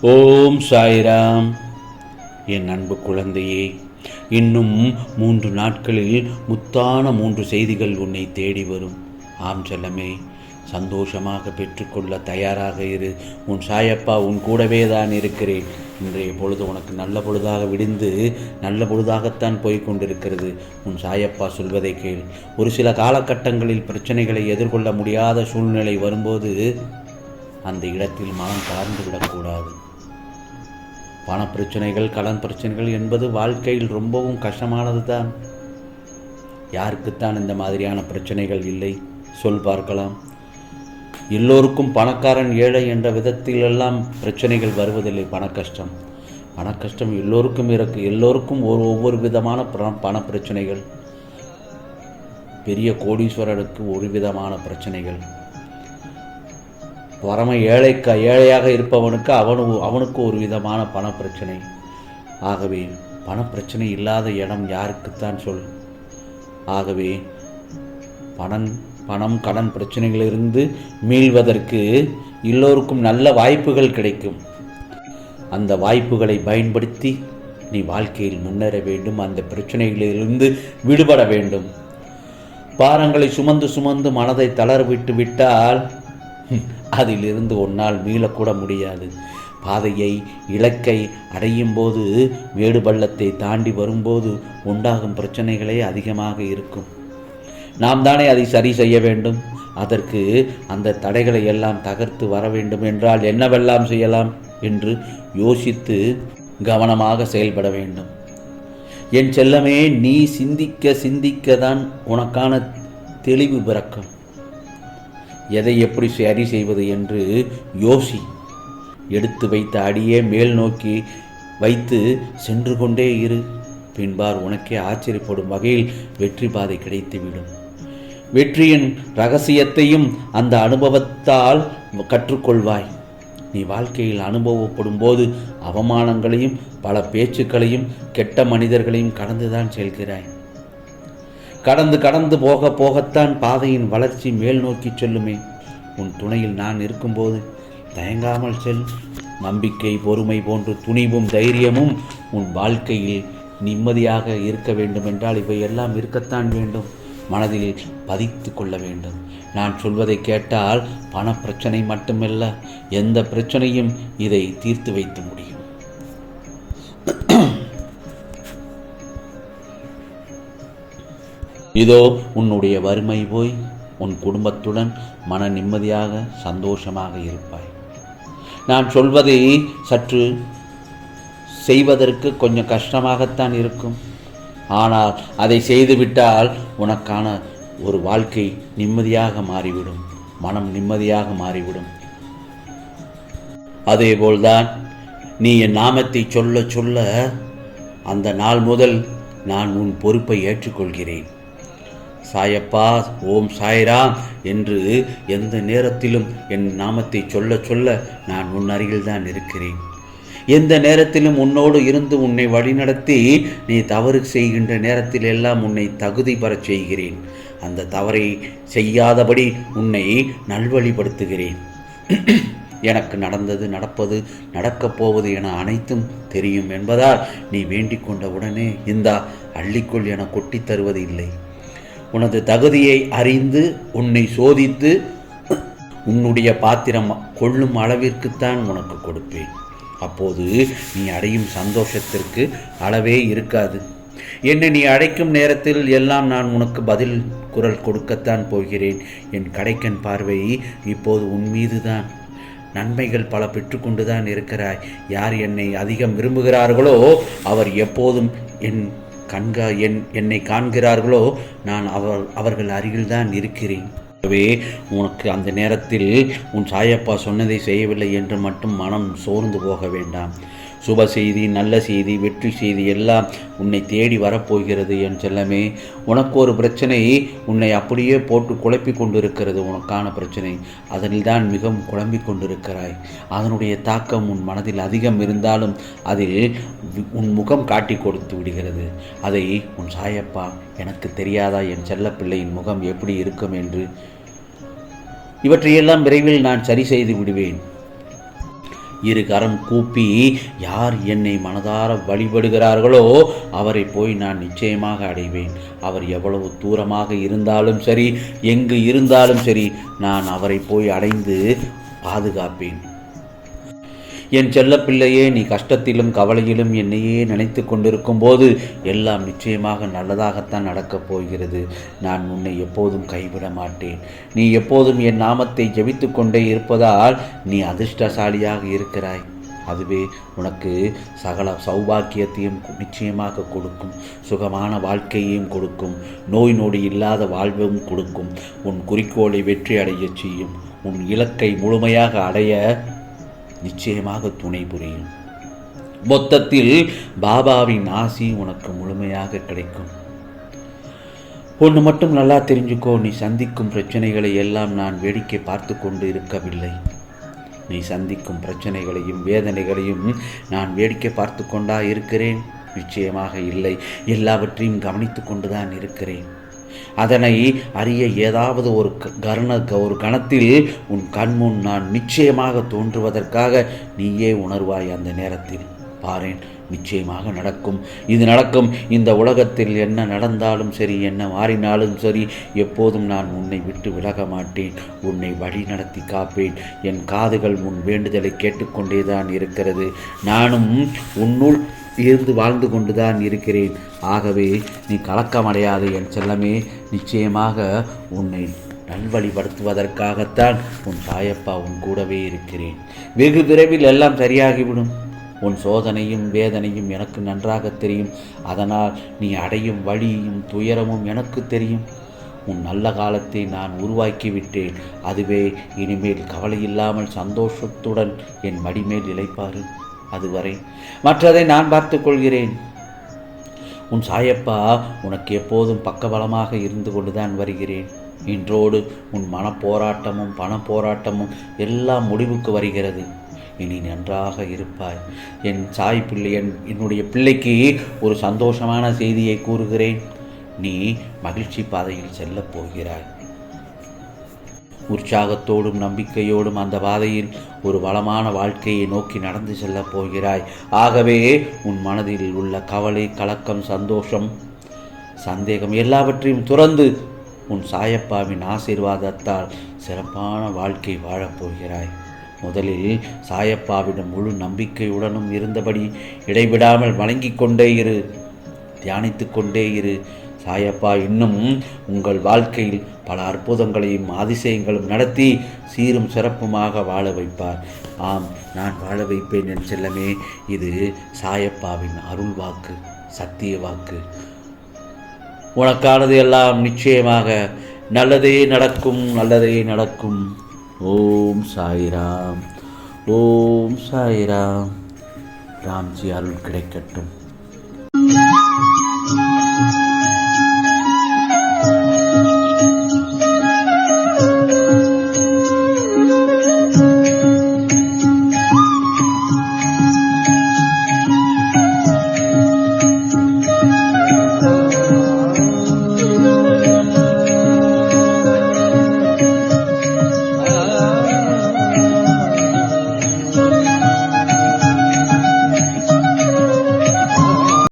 ஓம் சாய்ராம். என் அன்பு குழந்தையே இன்னும் மூன்று நாட்களில் முத்தான மூன்று செய்திகள் உன்னை தேடி வரும். ஆம் செல்லமே சந்தோஷமாக பெற்றுக்கொள்ள தயாராக இரு. உன் சாயப்பா உன் கூடவே தான் இருக்கிறேன். இன்றைய பொழுது உனக்கு நல்ல பொழுதாக விடிந்து நல்ல பொழுதாகத்தான் போய்க் கொண்டிருக்கிறது. உன் சாயப்பா சொல்வதை கேள். ஒரு சில காலகட்டங்களில் பிரச்சனைகளை எதிர்கொள்ள முடியாத சூழ்நிலை வரும்போது அந்த இடத்தில் மனம் தாழ்ந்து விடக்கூடாது. பண பிரச்சனைகள் கடன் பிரச்சனைகள் என்பது வாழ்க்கையில் ரொம்பவும் கஷ்டமானது தான் யாருக்குத்தான் இந்த மாதிரியான பிரச்சனைகள் இல்லை? சொல் பார்க்கலாம். எல்லோருக்கும் பணக்காரன் ஏழை என்ற விதத்திலெல்லாம் பிரச்சனைகள் வருவதில்லை. பண கஷ்டம். பண கஷ்டம் எல்லோருக்கும் இருக்கு. எல்லோருக்கும் ஒரு ஒவ்வொரு விதமான பண பிரச்சனைகள். பெரிய கோடீஸ்வரருக்கு ஒரு விதமான பிரச்சனைகள். பரம ஏழைக்க ஏழையாக இருப்பவனுக்கு அவனு அவனுக்கு ஒரு விதமான பணப்பிரச்சனை. ஆகவே பணப்பிரச்சனை இல்லாத இடம் யாருக்குத்தான் சொல்? ஆகவே பணம் பணம் கடன் பிரச்சனைகளிலிருந்து மீள்வதற்கு எல்லோருக்கும் நல்ல வாய்ப்புகள் கிடைக்கும். அந்த வாய்ப்புகளை பயன்படுத்தி நீ வாழ்க்கையில் முன்னேற வேண்டும் அந்த பிரச்சனைகளிலிருந்து விடுபட வேண்டும். பாரங்களை சுமந்து சுமந்து மனதை தளர்விட்டு விட்டால் அதிலிருந்து உன்னால் மீளக்கூட முடியாது. பாதையை இலக்கை அடையும் போது மேடு பள்ளத்தை தாண்டி வரும்போது உண்டாகும் பிரச்சனைகளே அதிகமாக இருக்கும். நாம் தானே அதை சரி செய்ய வேண்டும். அதற்கு அந்த தடைகளை எல்லாம் தகர்த்து வர வேண்டும் என்றால் என்னவெல்லாம் செய்யலாம் என்று யோசித்து கவனமாக செயல்பட வேண்டும். என் செல்லமே நீ சிந்திக்க சிந்திக்க தான் உனக்கான தெளிவு பிறக்கும். எதை எப்படி சரி செய்வது என்று யோசி. எடுத்து வைத்த அடியே மேல் நோக்கி வைத்து சென்று கொண்டே இரு. பின்பார் உனக்கே ஆச்சரியப்படும் வகையில் வெற்றி பாதை கிடைத்துவிடும். வெற்றியின் ரகசியத்தையும் அந்த அனுபவத்தால் கற்றுக்கொள்வாய். நீ வாழ்க்கையில் அனுபவப்படும் போது அவமானங்களையும் பல பேச்சுக்களையும் கெட்ட மனிதர்களையும் கடந்துதான் செல்கிறாய். கடந்து கடந்து போக போகத்தான் பாதையின் வளர்ச்சி மேல் நோக்கி செல்லுமே. உன் துணையில் நான் இருக்கும்போது தயங்காமல் செல். நம்பிக்கை பொறுமை போன்று துணிவும் தைரியமும் உன் வாழ்க்கையில் நிம்மதியாக இருக்க வேண்டும் என்றால் இவை எல்லாம் இருக்கத்தான் வேண்டும். மனதில் பதித்து கொள்ள வேண்டும். நான் சொல்வதை கேட்டால் பண பிரச்சனை மட்டுமல்ல எந்த பிரச்சனையும் இதை தீர்த்து வைத்து முடியும். இதோ உன்னுடைய வறுமை போய் உன் குடும்பத்துடன் மன நிம்மதியாக சந்தோஷமாக இருப்பாய். நான் சொல்வதை சற்று செய்வதற்கு கொஞ்சம் கஷ்டமாகத்தான் இருக்கும். ஆனால் அதை செய்துவிட்டால் உனக்கான ஒரு வாழ்க்கை நிம்மதியாக மாறிவிடும் மனம் நிம்மதியாக மாறிவிடும். அதேபோல்தான் நீ என் நாமத்தை சொல்ல சொல்ல அந்த நாள் முதல் நான் உன் பொறுப்பை ஏற்றுக்கொள்கிறேன். சாயப்பா ஓம் சாய்ராம் என்று எந்த நேரத்திலும் என் நாமத்தை சொல்ல சொல்ல நான் உன் அருகில்தான் இருக்கிறேன். எந்த நேரத்திலும் உன்னோடு இருந்து உன்னை வழிநடத்தி நீ தவறு செய்கின்ற நேரத்தில் எல்லாம் உன்னை தகுதி பெறச் செய்கிறேன். அந்த தவறை செய்யாதபடி உன்னை நல்வழிப்படுத்துகிறேன். எனக்கு நடந்தது நடப்பது நடக்கப் போவது என அனைத்தும் தெரியும் என்பதால் நீ வேண்டிக் கொண்ட உடனே இந்தா அள்ளிக்குள் என கொட்டித் தருவது இல்லை உனது தகுதியை அறிந்து உன்னை சோதித்து உன்னுடைய பாத்திரம் கொள்ளும் அளவிற்குத்தான் உனக்கு கொடுப்பேன். அப்போது நீ அடையும் சந்தோஷத்திற்கு அளவே இருக்காது. என்னை நீ அழைக்கும் நேரத்தில் எல்லாம் நான் உனக்கு பதில் குரல் கொடுக்கத்தான் போகிறேன். என் கடைக்கன் பார்வை இப்போது உன் மீதுதான். நன்மைகள் பல பெற்றுக்கொண்டுதான் இருக்கிறாய். யார் என்னை அதிகம் விரும்புகிறார்களோ அவர் எப்போதும் என் கண்கா என் என்னை காண்கிறார்களோ நான் அவர் அவர்கள் அருகில்தான் இருக்கிறேன். ஆகவே உனக்கு அந்த நேரத்தில் உன் சாயப்பா சொன்னதை செய்யவில்லை என்று மட்டும் மனம் சோர்ந்து போக வேண்டாம். சுப செய்தி நல்ல செய்தி வெற்றி செய்தி எல்லாம் உன்னை தேடி வரப்போகிறது என் செல்லமே. உனக்கு ஒரு பிரச்சனை உன்னை அப்படியே போட்டு குழப்பி கொண்டிருக்கிறது உனக்கான பிரச்சனை. அதனில் தான் மிகவும் குழம்பி கொண்டிருக்கிறாய். அதனுடைய தாக்கம் உன் மனதில் அதிகம் இருந்தாலும் அதில் உன் முகம் காட்டி கொடுத்து விடுகிறது. அதை உன் சாயப்பா எனக்கு தெரியாதா என் செல்லப்பிள்ளையின் முகம் எப்படி இருக்கும் என்று? இவற்றையெல்லாம் விரைவில் நான் சரி செய்து விடுவேன். இரு கரம் கூப்பி யார் என்னை மனதார வழிபடுகிறார்களோ அவரை போய் நான் நிச்சயமாக அடைவேன். அவர் எவ்வளவு தூரமாக இருந்தாலும் சரி எங்கு இருந்தாலும் சரி நான் அவரை போய் அடைந்து பாதுகாப்பேன். என் செல்லப்பிள்ளையே நீ கஷ்டத்திலும் கவலையிலும் என்னையே நினைத்து கொண்டிருக்கும் போது எல்லாம் நிச்சயமாக நல்லதாகத்தான் நடக்கப் போகிறது. நான் உன்னை எப்போதும் கைவிட மாட்டேன். நீ எப்போதும் என் நாமத்தை ஜெபித்து கொண்டே இருப்பதால் நீ அதிர்ஷ்டசாலியாக இருக்கிறாய். அதுவே உனக்கு சகல சௌபாக்கியத்தையும் நிச்சயமாக கொடுக்கும். சுகமான வாழ்க்கையையும் கொடுக்கும். நோய் நொடி இல்லாத வாழ்வும் கொடுக்கும். உன் குறிக்கோளை வெற்றி அடையச் செய்யும். உன் இலக்கை முழுமையாக அடைய நிச்சயமாக துணை புரியும். மொத்தத்தில் பாபாவின் ஆசி உனக்கு முழுமையாக கிடைக்கும். ஒன்று மட்டும் நல்லா தெரிஞ்சுக்கோ நீ சந்திக்கும் பிரச்சனைகளை எல்லாம் நான் வேடிக்கை பார்த்து கொண்டு இருக்கவில்லை. நீ சந்திக்கும் பிரச்சனைகளையும் வேதனைகளையும் நான் வேடிக்கை பார்த்து கொண்டா இருக்கிறேன். நிச்சயமாக இல்லை. எல்லாவற்றையும் கவனித்து கொண்டுதான் இருக்கிறேன். அதனை அறிய ஏதாவது ஒரு க- ஒரு கணத்தில் உன் கண்முன் நான் நிச்சயமாக தோன்றுவதற்காக நீயே உணர்வாய் அந்த நேரத்தில். பாரேன் நிச்சயமாக நடக்கும். இது நடக்கும். இந்த உலகத்தில் என்ன நடந்தாலும் சரி என்ன மாறினாலும் சரி எப்போதும் நான் உன்னை விட்டு விலக மாட்டேன். உன்னை வழி நடத்தி காப்பேன். என் காதுகள் உன் வேண்டுதலை கேட்டுக்கொண்டேதான் இருக்கிறது. நானும் உன்னுள் இருந்து வாழ்ந்து கொண்டுதான் இருக்கிறேன். ஆகவே நீ கலக்கமடையாத என் செல்லமே நிச்சயமாக உன்னை நல்வழிப்படுத்துவதற்காகத்தான் உன் தாயப்பா உன் கூடவே இருக்கிறேன். வெகு விரைவில் எல்லாம் சரியாகிவிடும். உன் சோதனையும் வேதனையும் எனக்கு நன்றாக தெரியும். அதனால் நீ அடையும் வழியும் துயரமும் எனக்கு தெரியும். உன் நல்ல காலத்தை நான் உருவாக்கி விட்டேன் அதுவே இனிமேல் கவலை இல்லாமல் சந்தோஷத்துடன் என் மடிமேல் இழைப்பாரு. அதுவரை மற்றதை நான் பார்த்து கொள்கிறேன். உன் சாயப்பா உனக்கு எப்போதும் பக்கபலமாக இருந்து கொண்டுதான் வருகிறேன். இன்றோடு உன் மனப்போராட்டமும் பண போராட்டமும் எல்லாம் முடிவுக்கு வருகிறது. இனி நன்றாக இருப்பாய். என் சாய் பிள்ளை என் என்னுடைய பிள்ளைக்கு ஒரு சந்தோஷமான செய்தியை கூறுகிறேன். நீ மகிழ்ச்சி பாதையில் செல்லப் போகிறாய். உற்சாகத்தோடும் நம்பிக்கையோடும் அந்த பாதையில் ஒரு வளமான வாழ்க்கையை நோக்கி நடந்து செல்லப் போகிறாய். ஆகவே உன் மனதில் உள்ள கவலை கலக்கம் சந்தோஷம் சந்தேகம் எல்லாவற்றையும் துறந்து உன் சாயப்பாவின் ஆசீர்வாதத்தால் சிறப்பான வாழ்க்கை வாழப் போகிறாய். முதலில் சாயப்பாவிடம் முழு நம்பிக்கையுடனும் இருந்தபடி இடைவிடாமல் வணங்கிக் கொண்டே இரு. தியானித்து கொண்டே இரு. சாயப்பா இன்னும் உங்கள் வாழ்க்கையில் பல அற்புதங்களையும் அதிசயங்களும் நடத்தி சீரும் சிறப்புமாக வாழ வைப்பார். ஆம் நான் வாழ வைப்பேன் என் செல்லமே. இது சாயப்பாவின் அருள் வாக்கு சத்திய வாக்கு. உனக்கானது எல்லாம் நிச்சயமாக நல்லதே நடக்கும் நல்லதே நடக்கும். ஓம் சாய்ராம் ஓம் சாய்ராம். ராம்ஜி அருள் கிடைக்கட்டும்.